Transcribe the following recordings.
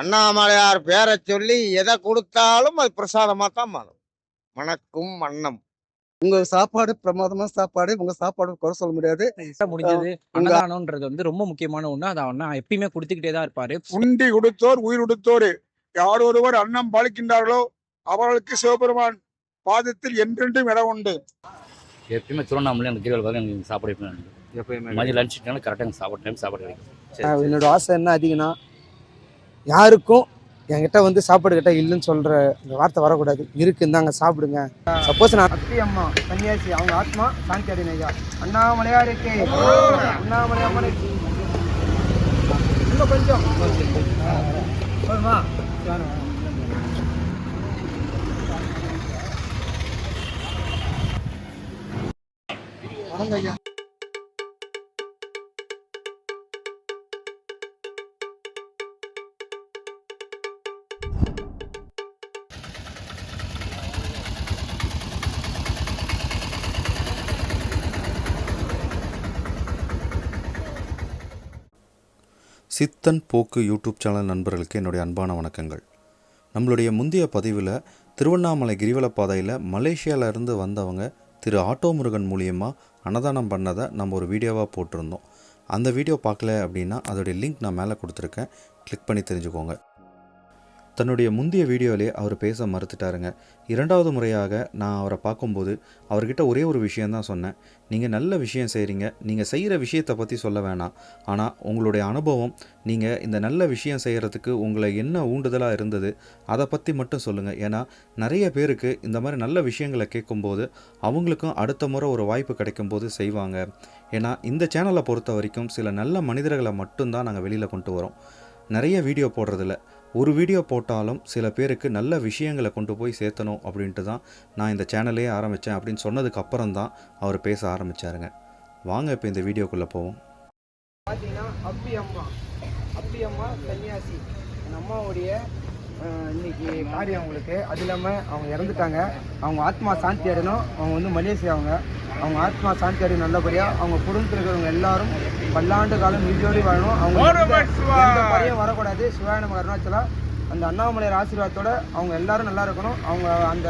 அண்ணாமலையார் பேரை சொல்லி எதை கொடுத்தாலும் அது பிரசாதமா தான் மாறும். மணக்கும் அன்னம் உங்க சாப்பாடு பிரமாதமா சாப்பாடு உங்க சாப்பாடு குறை சொல்ல முடியாது. முடிஞ்சது. அன்னதானம்ன்றது வந்து ரொம்ப முக்கியமான ஒண்ணு. அதை அண்ணா எப்பயுமே கொடுத்துக்கிட்டே தான் இருப்பாரு. உண்டி கொடுத்தோர் உயிர் கொடுத்தோர் யார் ஒருவர் அன்னம் பாலிக்கின்றார்களோ அவர்களுக்கு சிவபெருமான் பாதத்தில் என்றென்றும் இடம் உண்டு. எப்பயுமே திருவண்ணாமலை எனக்கு கீழே பார்க்க எனக்கு சாப்பாடு எப்பயுமே மதியம் லஞ்ச் டைம் கரெக்டாக சாப்பாடு டைம் சாப்பாடு கிடைக்கும். என்னோட ஆசை என்ன அதிகம்னா யாருக்கும் என்கிட்ட வந்து சாப்பாடு கிட்ட இல்லைன்னு சொல்ற இந்த வார்த்தை வரக்கூடாது. இருக்குந்தாங்க சாப்பிடுங்க. சப்போஸ் நான் அத்தி அம்மா சன்னியாசி அவங்க ஆத்மா சாந்தி அடையணும் ஐயா அண்ணாமலையாருக்கு அண்ணாமலை அம்மனுக்கு இன்னும் கொஞ்சம். போதுமா? ஐயா. சித்தன் போக்கு யூடியூப் சேனல் நண்பர்களுக்கு என்னுடைய அன்பான வணக்கங்கள். நம்மளுடைய முந்தைய பதிவில் திருவண்ணாமலை கிரிவல பாதையில் மலேசியாவிலேருந்து வந்தவங்க திரு ஆட்டோ முருகன் மூலியமாக அன்னதானம் பண்ணதை நம்ம ஒரு வீடியோவாக போட்டிருந்தோம். அந்த வீடியோ பார்க்கல அப்படின்னா அதோடைய லிங்க் நான் மேலே கொடுத்துருக்கேன். கிளிக் பண்ணி தெரிஞ்சுக்கோங்க. தன்னுடைய முந்தைய வீடியோவிலே அவர் பேச மறுத்துட்டாருங்க. இரண்டாவது முறையாக நான் அவரை பார்க்கும்போது அவர்கிட்ட ஒரே ஒரு விஷயந்தான் சொன்னேன். நீங்கள் நல்ல விஷயம் செய்கிறீங்க நீங்கள் செய்கிற விஷயத்தை பற்றி சொல்ல வேணாம். ஆனால் உங்களுடைய அனுபவம் நீங்கள் இந்த நல்ல விஷயம் செய்கிறதுக்கு உங்களை என்ன ஊண்டுதலாக இருந்தது அதை பற்றி மட்டும் சொல்லுங்கள் ஏன்னா நிறைய பேருக்கு இந்த மாதிரி நல்ல விஷயங்களை கேட்கும்போது அவங்களுக்கும் அடுத்த முறை ஒரு வாய்ப்பு கிடைக்கும்போது செய்வாங்க. ஏன்னா இந்த சேனலை பொறுத்த வரைக்கும் சில நல்ல மனிதர்களை மட்டும்தான் நாங்கள் வெளியில் கொண்டு வரோம். நிறைய வீடியோ போடுறதில்ல. ஒரு வீடியோ போட்டாலும் சில பேருக்கு நல்ல விஷயங்களை கொண்டு போய் சேர்த்தணும் அப்படின்ட்டு தான் நான் இந்த சேனலே ஆரம்பித்தேன் அப்படின்னு சொன்னதுக்கு அப்புறம் தான் அவர் பேச ஆரம்பித்தாருங்க வாங்க இப்போ இந்த வீடியோக்குள்ளே போவோம். பார்த்தீங்கன்னா அப்பி அம்மா அப்பி அம்மா சன்னியாசி. என் அம்மாவுடைய இன்னைக்கு காரியம் அவங்களுக்கு அது இல்லாமல் அவங்க இறந்துட்டாங்க அவங்க ஆத்மா சாந்தி அடையணும் அவங்க வந்து மலேசியா அவங்க அவங்க ஆத்மா சாந்தி அடையும் நல்லபடியாக அவங்க குடும்பத்தில் இருக்கிறவங்க எல்லாரும் பல்லாண்டு காலம் நீதியோடு வாழணும் அவங்க எந்த- குறையும் வரக்கூடாது சிவாயனம் அருணாச்சலா அந்த அண்ணாமலையார் ஆசீர்வாதத்தோட அவங்க எல்லாரும் நல்லா இருக்கணும் அவங்க அந்த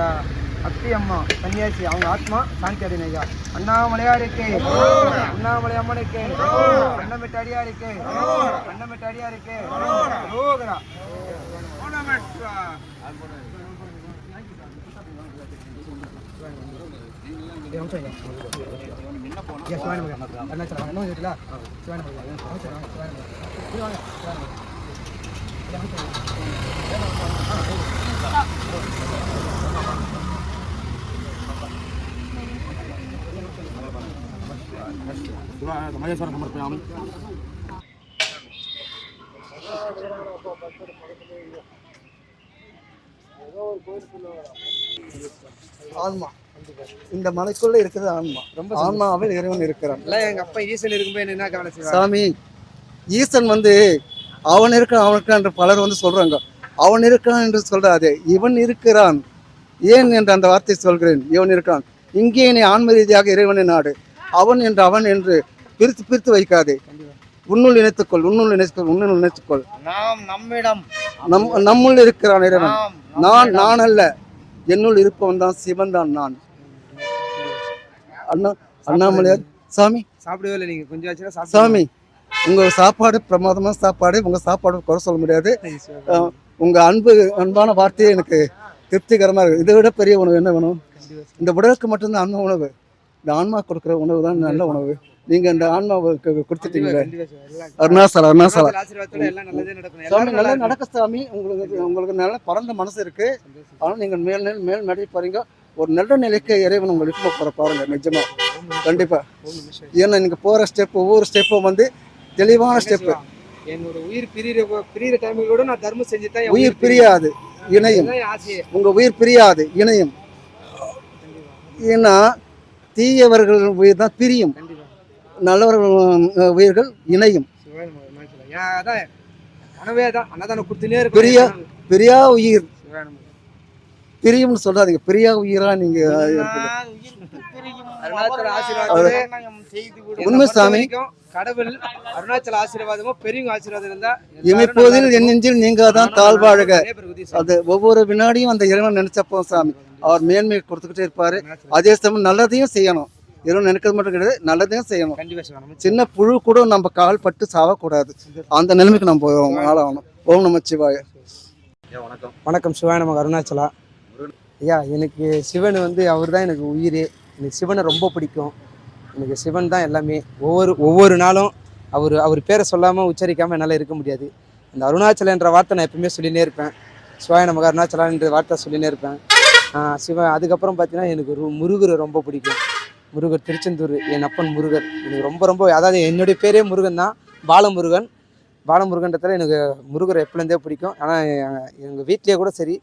அத்தி அம்மா சன்னியாசி அவங்க ஆத்மா சாந்தி ஐயா அண்ணாமலையாருக்கு அண்ணாமலை அம்மனுக்கு அண்ணமிட்டு அடியாருக்கு அண்ணமிட்டு அடியாருக்கு ரோகரா மகேஸ்வரம் சமர்ப்பயாமி ஆன்மா. இந்த மலைக்குள்ள இருக்குது ஆன்மா. ரொம்ப ஆன்மாவில் இறைவன் இருக்கிறான். இல்லை எங்க அப்பா ஈசன் இருக்கும்போது என்ன என்ன செய்வாங்க சாமி ஈசன் வந்து அவன் இருக்கான் அவன் இருக்கான் பலர் வந்து சொல்றாங்க. அவன் இருக்கான் என்று சொல்றாதே இவன் இருக்கிறான். ஏன் என்று அந்த வார்த்தை சொல்கிறேன். இவன் இருக்கான் இங்கே நீ ஆன்ம ரீதியாக இறைவனை நாடு. அவன் என்று அவன் என்று பிரித்து பிரித்து வைக்காதே. உன்னுள் இணைத்துக்கொள் உன்னுள் இணைத்துக்கொள் உன்னுள் இணைத்துக்கொள் நாம் நம்மிடம் நம் நம்முள் இருக்கிறான் இறைவன். நான் நான் அல்ல என்னுள் இருப்பவன் தான் சிவன் தான் நான். அண்ணா அண்ணாமலையார் சாமி? சாப்பிடவே இல்லை நீங்க. கொஞ்சம் சாமி உங்க சாப்பாடு பிரமாதமான சாப்பாடு உங்க சாப்பாடு குறை சொல்ல முடியாது. அஹ், உங்க அன்பு அன்பான வார்த்தையே எனக்கு திருப்திகரமா இருக்கு. இதை விட பெரிய உணவு என்ன வேணும்? இந்த உடலுக்கு மட்டும்தான் அன்ன உணவு. இந்த ஆன்மா கொடுக்குற உணவு தான் நல்ல உணவு. நீங்க இந்த ஆன்மாவுக்கு கொடுத்துட்டீங்களே? நல்லதே நடக்கணும் சாமி நல்லா நடக்க சாமி. உங்களுக்கு உங்களுக்கு நல்ல பரந்த மனசு இருக்கு. ஆனால் நீங்கள் மேல் மேல் மேல் நடை பாருங்க. ஒரு நல்ல நிலைக்கு இறைவன் உங்களை இட்டு போற பாருங்க நிஜமா. கண்டிப்பா. ஏன்னா நீங்க போற ஸ்டெப் ஒவ்வொரு ஸ்டெப்பும் வந்து தெளிவான ஸ்டெப் என்னோட உயிர் பிரியிற பிரியிற டைமில் கூட நான் தர்மம் செஞ்சு தான் உயிர் பிரியாது இணையும். இதுதான் என் ஆசையே. உங்க உயிர் பிரியாது இணையும். ஏன்னா தீயவர்கள் உயிர் தான் பிரியும். நல்லவர்கள் உயிர்கள் இணையும் பிரியா பிரியா உயிர். பிரியும்னு சொல்லாதீங்க பிரியா உயிரா நீங்க உண்மை சாமி. கடவுள் அருணாச்சல ஆசீர்வாதமும் பெரியவங்க ஆசீர்வாதம் இருந்தா இமைப்போதில் என். நெஞ்சில் நீங்க தான் தாழ்வாழக. அது ஒவ்வொரு வினாடியும் அந்த இறைவன் நினைச்சப்போ சாமி அவர் மேன்மை கொடுத்துக்கிட்டே இருப்பாரு அதே சமயம் நல்லதையும் செய்யணும் இறைவன் நினைக்கிறது மட்டும் கிடையாது நல்லதையும் செய்யணும். கண்டிப்பா செய்யணும். சின்ன புழு கூட நம்ம கால் பட்டு சாவக்கூடாது. அந்த நிலைமைக்கு நம்ம ஆளாகணும் ஓம் நம சிவாய. வணக்கம். சிவாய நமக்கு அருணாச்சலா. ஐயா எனக்கு சிவன் வந்து அவர் தான் எனக்கு உயிர். எனக்கு சிவனை ரொம்ப பிடிக்கும். எனக்கு சிவன் தான் எல்லாமே. ஒவ்வொரு ஒவ்வொரு நாளும் அவர் அவர் பேரை சொல்லாமல் உச்சரிக்காமல் என்னால் இருக்க முடியாது. அந்த அருணாச்சலம் என்ற வார்த்தை நான் எப்பவுமே சொல்லினே இருப்பேன். சிவாய நமக்கு அருணாச்சலா என்ற வார்த்தை சொல்லினே இருப்பேன். சிவன் அதுக்கப்புறம் பார்த்தீங்கன்னா எனக்கு முருகரை ரொம்ப பிடிக்கும். முருகர் திருச்செந்தூர் என் அப்பன் முருகர். எனக்கு ரொம்ப ரொம்ப அதாவது என்னுடைய பேரே முருகன் தான். பாலமுருகன். பாலமுருகன்றதுல எனக்கு முருகரை எப்பலேருந்தே பிடிக்கும். ஆனால் எங்கள் வீட்லேயே கூட சரி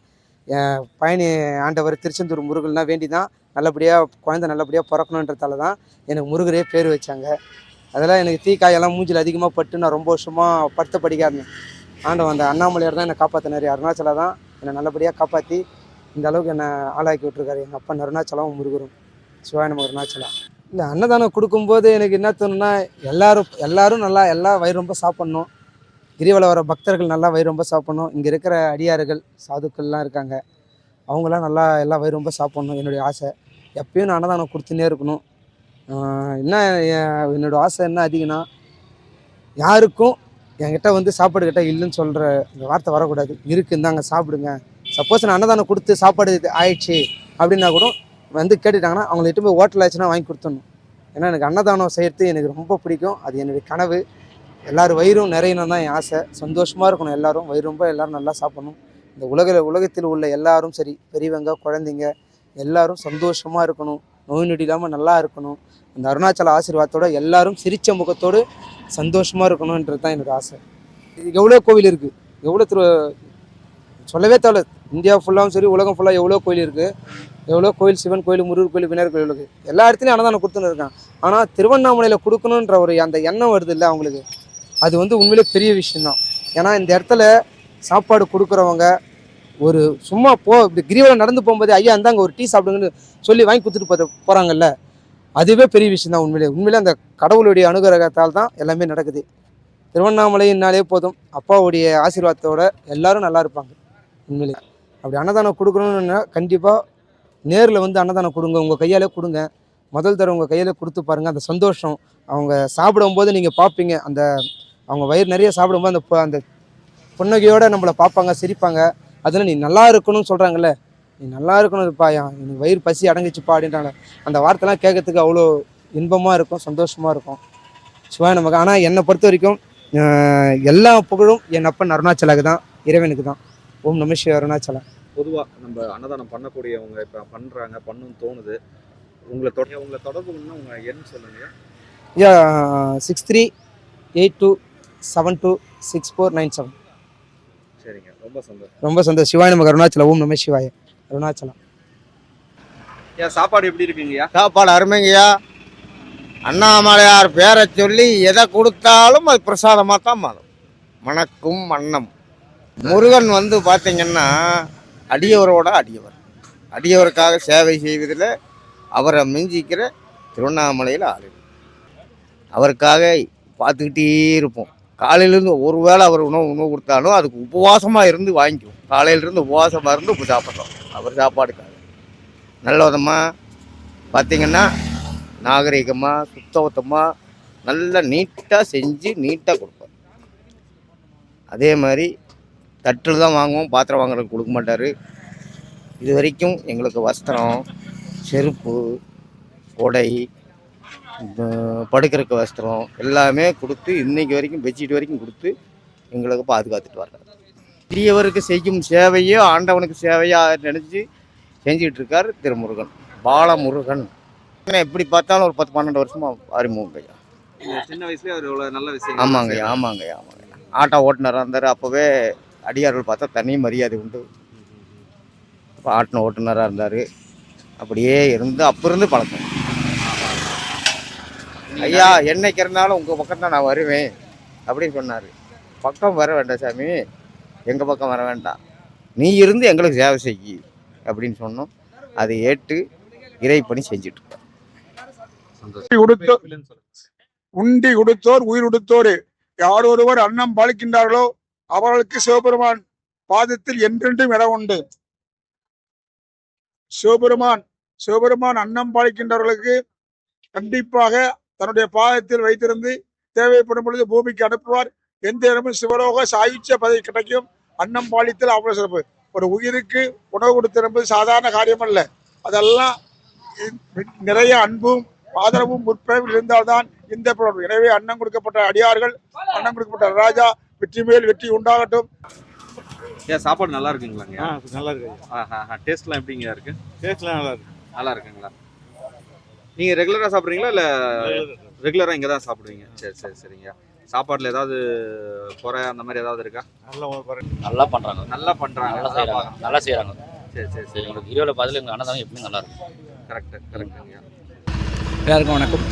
என் பயணி ஆண்டவர் திருச்செந்தூர் முருகன்னா வேண்டி தான் நல்லபடியாக குழந்தை நல்லபடியாக பிறக்கணுன்றதால தான் எனக்கு முருகரே பேர் வச்சாங்க. அதெல்லாம் எனக்கு தீக்காயெல்லாம் மூஞ்சில் அதிகமாக பட்டு நான் ரொம்ப வருஷமாக படுத்த படிக்காதேன் ஆண்டவன் அந்த அண்ணாமலையார் தான் என்னை காப்பாற்றினார் அருணாச்சலா தான் என்னை நல்லபடியாக காப்பாற்றி இந்த அளவுக்கு என்னை ஆளாக்கி விட்டுருக்காரு. எங்கள் அப்பா அருணாச்சலம் முருகரும். சிவாய நம்ம அருணாச்சலா இல்லை அன்னதானம் கொடுக்கும்போது எனக்கு என்ன தோணுன்னா எல்லாரும் எல்லாரும் நல்லா எல்லா வயிறு ரொம்ப சாப்பிட்ணும். கிரிவலம் வர பக்தர்கள் நல்லா வயிறு ரொம்ப சாப்பிட்ணும். இங்கே இருக்கிற அடியார்கள் சாதுக்கள்லாம் இருக்காங்க. அவங்களாம் நல்லா எல்லாம் வயிறு ரொம்ப சாப்பிட்ணும் என்னுடைய ஆசை. எப்பயும் நான் அன்னதானம் கொடுத்துனே இருக்கணும். என்ன என் ஆசை என்ன அதிகம்னா யாருக்கும் என்கிட்ட வந்து சாப்பாடு கிட்ட இல்லைன்னு சொல்கிற இந்த வார்த்தை வரக்கூடாது. இருக்குந்தாங்க சாப்பிடுங்க. சப்போஸ் நான் அன்னதானம் கொடுத்து சாப்பாடு இது ஆயிடுச்சு அப்படின்னா கூட வந்து கேட்டுட்டாங்கன்னா அவங்கள எட்டு போய் ஹோட்டல் ஆச்சுன்னா வாங்கி கொடுத்துடணும். ஏன்னா எனக்கு அன்னதானம் செய்கிறது எனக்கு ரொம்ப பிடிக்கும். அது என்னுடைய கனவு. எல்லோரும் வயிறும் நிறையணும் தான் என் ஆசை. சந்தோஷமாக இருக்கணும் எல்லாரும். வயிறு ரொம்ப எல்லாரும் நல்லா சாப்பிடணும். இந்த உலகில் உலகத்தில் உள்ள எல்லாரும் சரி பெரியவங்க குழந்தைங்க எல்லோரும் சந்தோஷமாக இருக்கணும். நோய் நொடி இல்லாமல் நல்லா இருக்கணும். அந்த அருணாச்சல ஆசீர்வாதத்தோட எல்லாரும் சிரித்த முகத்தோடு சந்தோஷமாக இருக்கணுன்றது தான் எனக்கு ஆசை. இது எவ்வளோ கோவில் இருக்குது எவ்வளோ திரு சொல்லவே தேவையில்ல. இந்தியா ஃபுல்லாகவும் சரி உலகம் ஃபுல்லாக எவ்வளோ கோயில் இருக்குது எவ்வளோ கோயில் சிவன் கோயில் முருகர் கோயில் விநாயகர் கோயிலுக்கு. எல்லா இடத்துலையும் அன்னதானம் கொடுத்துன்னு இருக்கான். ஆனால் திருவண்ணாமலையில் கொடுக்கணுன்ற ஒரு அந்த எண்ணம் வருது இல்லை அவங்களுக்கு. அது வந்து உண்மையிலே பெரிய விஷயந்தான் ஏன்னா இந்த இடத்துல சாப்பாடு கொடுக்குறவங்க ஒரு சும்மா போ இப்படி கிரிவலம் நடந்து போகும்போது ஐயா அந்தாங்க ஒரு டீ சாப்பிடுங்கன்னு சொல்லி வாங்கி கொடுத்துட்டு போ போகிறாங்கல்ல அதுவே பெரிய விஷயம் தான் உண்மையிலே. உண்மையிலே அந்த கடவுளுடைய அனுகிரகத்தால் தான் எல்லாமே நடக்குது. திருவண்ணாமலைன்னாலே போதும். அப்பாவுடைய ஆசீர்வாதத்தோட எல்லாரும் நல்லா இருப்பாங்க. உண்மையிலே. அப்படி அன்னதானம் கொடுக்கணும்னா கண்டிப்பாக நேரில் வந்து அன்னதானம் கொடுங்க உங்கள் கையாலே கொடுங்க. முதல் தடவை உங்கள் கையில் கொடுத்து பாருங்கள் அந்த சந்தோஷம். அவங்க சாப்பிடும்போது நீங்கள் பார்ப்பீங்க அந்த அவங்க வயிறு நிறைய சாப்பிடும்போது அந்த அந்த புன்னகையோடு நம்மளை பார்ப்பாங்க சிரிப்பாங்க. அதில் நீ நல்லா இருக்கணும்னு சொல்கிறாங்கல்ல நீ நல்லா இருக்கணும் இருக்கணும்ப்பா எனக்கு வயிறு பசி அடங்கிச்சுப்பா அப்படின்றாங்க. அந்த வார்த்தைலாம் கேட்கறதுக்கு அவ்வளோ இன்பமாக இருக்கும் சந்தோஷமாக இருக்கும். சிவாய நமக்கு ஆனால் என்னை பொறுத்த வரைக்கும் எல்லா புகழும் என் அப்பன் அருணாச்சலாக்கு தான் இறைவனுக்கு தான். ஓம் நம அருணாச்சலா பொதுவாக நம்ம அன்னதானம் பண்ணக்கூடியவங்க இப்போ பண்ணுறாங்க பண்ணணும்னு தோணுது. உங்களை தொட உங்களை தொடர்பு கொள்ளணும்னா உங்கள் எண் சொல்லுங்க. Yeah six three eight two seven two six four nine seven. சரிங்க. ரொம்ப சந்தோஷம். ரொம்ப சந்தோஷம். சிவாய நமக்கு அருணாச்சலம் ஓம் நம சிவாய. அருணாச்சலம். ஏன் சாப்பாடு எப்படி இருக்குங்கய்யா சாப்பாடு அருமைங்கய்யா. அண்ணாமலையார் பேரை சொல்லி எதை கொடுத்தாலும் அது பிரசாதமாக தான் மாறும். மணக்கும் மன்னம். முருகன் வந்து பார்த்தீங்கன்னா அடியவரோட அடியவர். அடியவருக்காக சேவை செய்வதில் அவரை மிஞ்சிக்கிற திருவண்ணாமலையில் ஆளு. அவருக்காக பார்த்துக்கிட்டே இருப்போம். காலையிலேருந்து ஒரு வேளை அவர் உணவு உணவு கொடுத்தாலும் அதுக்கு உபவாசமாக இருந்து வாங்கிக்குவோம். காலையிலேருந்து உபவாசமாக இருந்து இப்போ சாப்பிட்றோம். அவர் சாப்பாடுக்காக. நல்ல விதமாக பார்த்தீங்கன்னா நாகரிகமாக சுத்தபத்தமாக நல்லா நீட்டாக செஞ்சு நீட்டாக கொடுப்பார். அதே மாதிரி தட்டில் தான் வாங்குவோம் பாத்திரம் வாங்குறதுக்கு கொடுக்க மாட்டார். இது வரைக்கும் எங்களுக்கு வஸ்திரம் செருப்பு உடை படுக்கிறக்கு வஸ்திரம் எல்லாமே கொடுத்து இன்னைக்கு வரைக்கும் பெட்ஷீட் வரைக்கும் கொடுத்து எங்களுக்கு பாதுகாத்துட்டு வர்றாரு. பெரியவருக்கு செய்யும் சேவையோ ஆண்டவனுக்கு சேவையாக நினச்சி செஞ்சுட்டு இருக்கார் திருமுருகன் பாலமுருகன். எப்படி பார்த்தாலும் ஒரு பத்து பன்னெண்டு வருஷமா அறிமுகம் ஐயா சின்ன வயசுலேயே அவர் இவ்வளோ நல்ல விஷயம் ஆமாங்கய்யா ஆமாங்கய்யா ஆமாங்கய்யா. ஆட்டோ ஓட்டுநராக இருந்தார் அப்போவே அடியார்கள் பார்த்தா தனி மரியாதை உண்டு. இப்போ ஆட்டின ஓட்டுநராக இருந்தார். அப்படியே இருந்து அப்போ இருந்து பழக்கம். ஐயா என்னைக்கு இருந்தாலும் உங்கள் பக்கம் தான் நான் வருவேன் அப்படின்னு சொன்னார். பக்கம் வர வேண்டாம் சாமி எங்கள் பக்கம் வர வேண்டாம். நீ இருந்து எங்களுக்கு சேவை செய் அப்படின்னு சொன்னோம். அதை ஏற்று இறைப்பணி செஞ்சுட்டு உண்டி உடுத்தோர் உயிர் உடுத்தோர். யார் ஒருவர் அன்னம் பாலிக்கின்றார்களோ அவர்களுக்கு சிவபெருமான் பாதத்தில் என்றென்றும் இடம் உண்டு. சிவபெருமான் சிவபெருமான் அன்னம் பாலிக்கின்றவர்களுக்கு கண்டிப்பாக தன்னுடைய பாதத்தில் வைத்திருந்து தேவைப்படும் பொழுது பூமிக்கு அனுப்புவார். எந்த இடமும் சிவலோக சாயுச்ச பதவி கிடைக்கும். அன்னம் பாலித்தல் அவ்வளவு சிறப்பு. ஒரு உயிருக்கு உணவு கொடுத்திருப்பது சாதாரண காரியம் அல்ல அதெல்லாம் நிறைய அன்பும் ஆதரவும் முற்பேவும் இருந்தால்தான் இந்த புலவர் எனவே அன்னம் கொடுக்கப்பட்ட அடியார்கள் அன்னம் கொடுக்கப்பட்ட ராஜா வெற்றி மேல் வெற்றி உண்டாகட்டும். ஏன் சாப்பாடு நல்லா இருக்குங்களாங்க? நல்லா இருக்கு டேஸ்ட்லாம் எப்படிங்க இருக்கு? டேஸ்ட்லாம் நல்லா இருக்கு. நல்லா இருக்குங்களா? நீங்க ரெகுலரா சாப்பிடுறீங்களா இல்ல ரெகுலரா இங்க தான் சாப்பிடுவீங்க? சரி சரி சரிங்க. சாப்பாடுல ஏதாவது குறை அந்த மாதிரி ஏதாவது இருக்கா? நல்லா பண்றாங்க. நல்லா பண்றாங்க. நல்லா செய்றாங்க. நல்லா செய்றாங்க. சரி சரி சரி. எங்களுக்கு கிரிவல பாதையில் எங்கள் அன்னதானம் எப்பவுமே நல்லா இருக்கும். கரெக்ட் கரெக்டுங்க எல்லாருக்கும் வணக்கம்.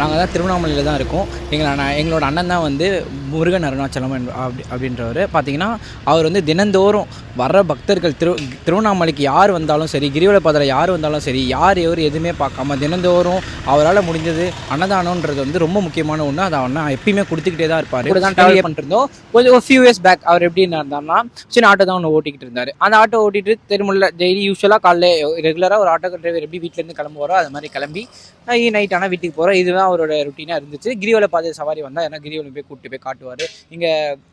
நாங்கள் தான் திருவண்ணாமலையில் தான் இருக்கோம். எங்களை எங்களோட அண்ணன் தான் வந்து முருகன் அருணாச்சலம் அப்படி அப்படின்றவர். பார்த்தீங்கன்னா அவர் வந்து தினந்தோறும் வர்ற பக்தர்கள் திரு திருவண்ணாமலைக்கு யார் வந்தாலும் சரி கிரிவல பாதையில் யார் வந்தாலும் சரி யார் எவர் எதுவுமே பார்க்காம தினந்தோறும் அவரால் முடிஞ்சது அன்னதானம்ன்றது வந்து ரொம்ப முக்கியமான ஒன்று அதை அண்ணா எப்பயுமே கொடுத்துக்கிட்டே தான் இருப்பார். கூட தான் ட்ராவல் பண்ணிருந்தோம் கொஞ்சம் ஒரு ஃபியூ இயர்ஸ் பேக் அவர் எப்படி இருந்தாருன்னா சின்ன ஆட்டோ தான் ஒன்று ஓட்டிக்கிட்டு இருந்தார். அந்த ஆட்டோ ஓட்டிட்டு திருமூல டெய்லி யூஸ்வலாக காலைல ரெகுலராக ஒரு ஆட்டோ டிரைவர் எப்படி வீட்டிலேருந்து கிளம்புவாரோ அது மாதிரி கிளம்பி நைட் ஆனால் வீட்டுக்கு போகிறோம் இதுதான் அவரோட ருட்டீனாக இருந்துச்சு. கிரிவல பாதை சவாரி வந்தால் ஏன்னா கிரிவலம் போய் கூப்பிட்டு போய் காட்டுவார். இங்கே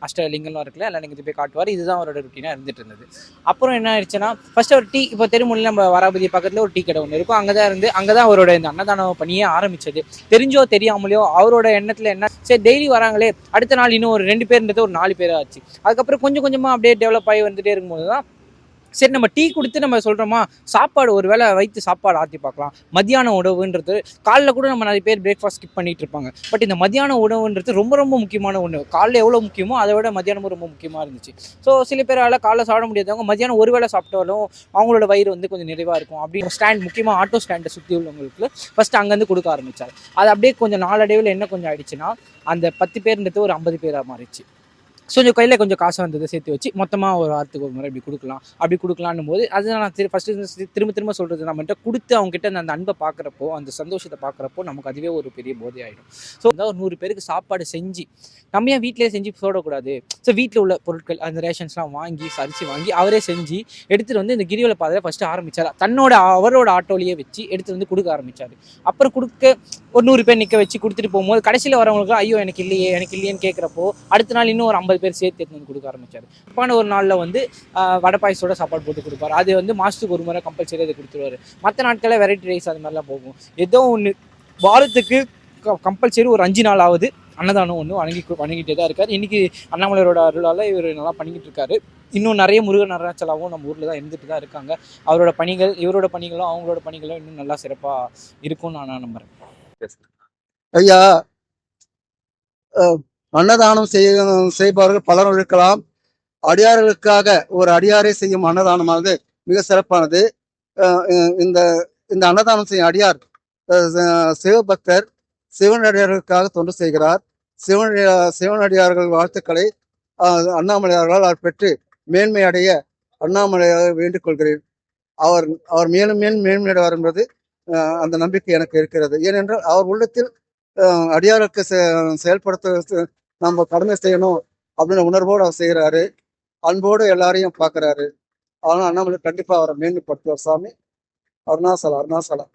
அஷ்டலிங்கம்லாம் இருக்குல்ல எல்லாம் நீங்கள் போய் காட்டுவார். இதுதான் அவரோட ருட்டீனாக இருந்துட்டு இருந்தது. அப்புறம் என்ன ஆயிடுச்சுன்னா ஃபர்ஸ்ட் ஒரு டீ இப்போ தெருமுல்ல நம்ம வராபதி பக்கத்தில் ஒரு டீ கடை ஒன்று இருக்கும். அங்கே தான் இருந்து அங்கே தான் அவரோட இந்த அன்னதானம் பணியே ஆரம்பிச்சது. தெரிஞ்சோ தெரியாமலையோ அவரோட எண்ணத்தில் என்ன சரி டெய்லி வராங்களே அடுத்த நாள் இன்னும் ஒரு ரெண்டு பேர்ன்றது ஒரு நாலு பேராக ஆச்சு அதுக்கப்புறம் கொஞ்சம் கொஞ்சமாக அப்படியே டெவலப் ஆகி வந்துட்டே இருக்கும்போது தான் சரி நம்ம டீ கொடுத்து நம்ம சொல்கிறோமா சாப்பாடு ஒரு வேளை வைத்து சாப்பாடு ஆற்றி பார்க்கலாம். மத்தியான உணவுன்றது காலைல கூட நம்ம நிறைய பேர் பிரேக்ஃபாஸ்ட் ஸ்கிப் பண்ணிட்டு இருப்பாங்க. பட் இந்த மத்தியான உணவுன்றது ரொம்ப ரொம்ப முக்கியமான ஒன்று காலைல எவ்வளோ முக்கியமோ அதை விட மத்தியானமும் ரொம்ப முக்கியமாக இருந்துச்சு. ஸோ சில பேரால் காலைல சாப்பிட முடியாதவங்க மத்தியானம் ஒரு வேளை சாப்பிட்டாலும் அவங்களோட வயிறு வந்து கொஞ்சம் நிறைவாக இருக்கும் அப்படின்னு ஸ்டாண்ட் முக்கியமாக ஆட்டோ ஸ்டாண்டை சுற்றி உள்ளவங்களுக்கு ஃபஸ்ட்டு அங்கேருந்து கொடுக்க ஆரம்பிச்சார். அது அப்படியே கொஞ்சம் நாளடைவில் என்ன கொஞ்சம் ஆயிடுச்சுன்னா அந்த பத்து பேர்ன்றது ஒரு ஐம்பது பேராக மாறிடுச்சு. கொஞ்சம் கையில் கொஞ்சம் காசு வந்ததை சேர்த்து வச்சு மொத்தமாக ஒரு வாரத்துக்கு ஒரு முறை இப்படி கொடுக்கலாம். அப்படி கொடுக்கலான்னும் போது அது நான் திரு ஃபஸ்ட்டு திரும்ப திரும்ப சொல்கிறது நம்மகிட்ட கொடுத்து அவங்ககிட்ட அந்த அன்பை பார்க்குறப்போ அந்த சந்தோஷத்தை பார்க்குறப்போ நமக்கு அதுவே ஒரு பெரிய போதையாயிடும். ஸோ அதாவது ஒரு நூறு பேருக்கு சாப்பாடு செஞ்சு நம்ம ஏன் வீட்டிலே செஞ்சு போடக்கூடாது? ஸோ வீட்டில் உள்ள பொருட்கள் அந்த ரேஷன்ஸ்லாம் வாங்கி சரிச்சு வாங்கி அவரே செஞ்சு எடுத்துகிட்டு வந்து இந்த கிரிவல பாதையில் ஃபஸ்ட்டு ஆரம்பித்தார் தன்னோட அவரோட ஆட்டோலேயே வச்சு எடுத்துகிட்டு வந்து கொடுக்க ஆரம்பித்தார் அப்புறம் கொடுக்க ஒரு நூறு பேர் நிற்க வச்சு கொடுத்துட்டு போகும்போது கடைசியில் வரவங்களுக்கு ஐயோ எனக்கு இல்லையே எனக்கு இல்லையேன்னு கேட்குறப்போ அடுத்த நாள் இன்னும் ஒரு ஐம்பது பேர் சேர்த்து எடுத்து வந்து கொடுக்க ஆரம்பிச்சாரு. அப்பான ஒரு நாளில் வந்து வடை பாயசோட சாப்பாடு போட்டு கொடுப்பாரு. அது வந்து மாதத்துக்கு ஒரு முறை கம்பல்சரி அதை கொடுத்துருவாரு. மற்ற நாட்களில் வெரைட்டி ரைஸ் அது மாதிரிலாம் போகும். ஏதோ ஒன்று வாரத்துக்கு கம்பல்சரி ஒரு அஞ்சு நாள் ஆகுது. அன்னதானம் ஒன்று வணங்கி வணங்கிட்டே தான் இருக்கார். இன்னைக்கு அண்ணாமலையோட அருளால் இவர் நல்லா பண்ணிக்கிட்டு இருக்காரு. இன்னும் நிறைய முருகன் அருணாச்சலாவும் நம்ம ஊரில் தான் இருந்துட்டு தான் இருக்காங்க. அவரோட பணிகள் இவரோட பணிகளும் அவங்களோட பணிகளும் இன்னும் நல்லா சிறப்பாக இருக்கும்னு நான் நம்புறேன். ஐயா அன்னதானம் செய்ய செய்பவர்கள் பலரும் இருக்கலாம். அடியார்களுக்காக ஒரு அடியாரை செய்யும் அன்னதானமானது மிக சிறப்பானது. இந்த இந்த அன்னதானம் செய்யும் அடியார் சிவபக்தர் சிவனடியார்களுக்காக தொண்டு செய்கிறார். சிவன் சிவனடியார்கள் வாழ்த்துக்களை அண்ணாமலையார்களால் அவர் பெற்று மேன்மை அடைய அண்ணாமலையாக வேண்டிக் கொள்கிறேன். அவர் அவர் மேலும் மேலும் மேன்மையடைவார் என்பது அந்த நம்பிக்கை எனக்கு இருக்கிறது. ஏனென்றால் அவர் உள்ளத்தில் அடியாருக்கு செ- செயல்படுத்த நம்ம கடமை செய்யணும் அப்படின்னு உணர்வோடு அவர் செய்கிறாரு அன்போடு எல்லாரையும் பார்க்குறாரு. அதனால் அண்ணாமலை கண்டிப்பா அவரை மேன்மைப்படுத்துவார் சாமி. அருணாசலம் அருணாசலம்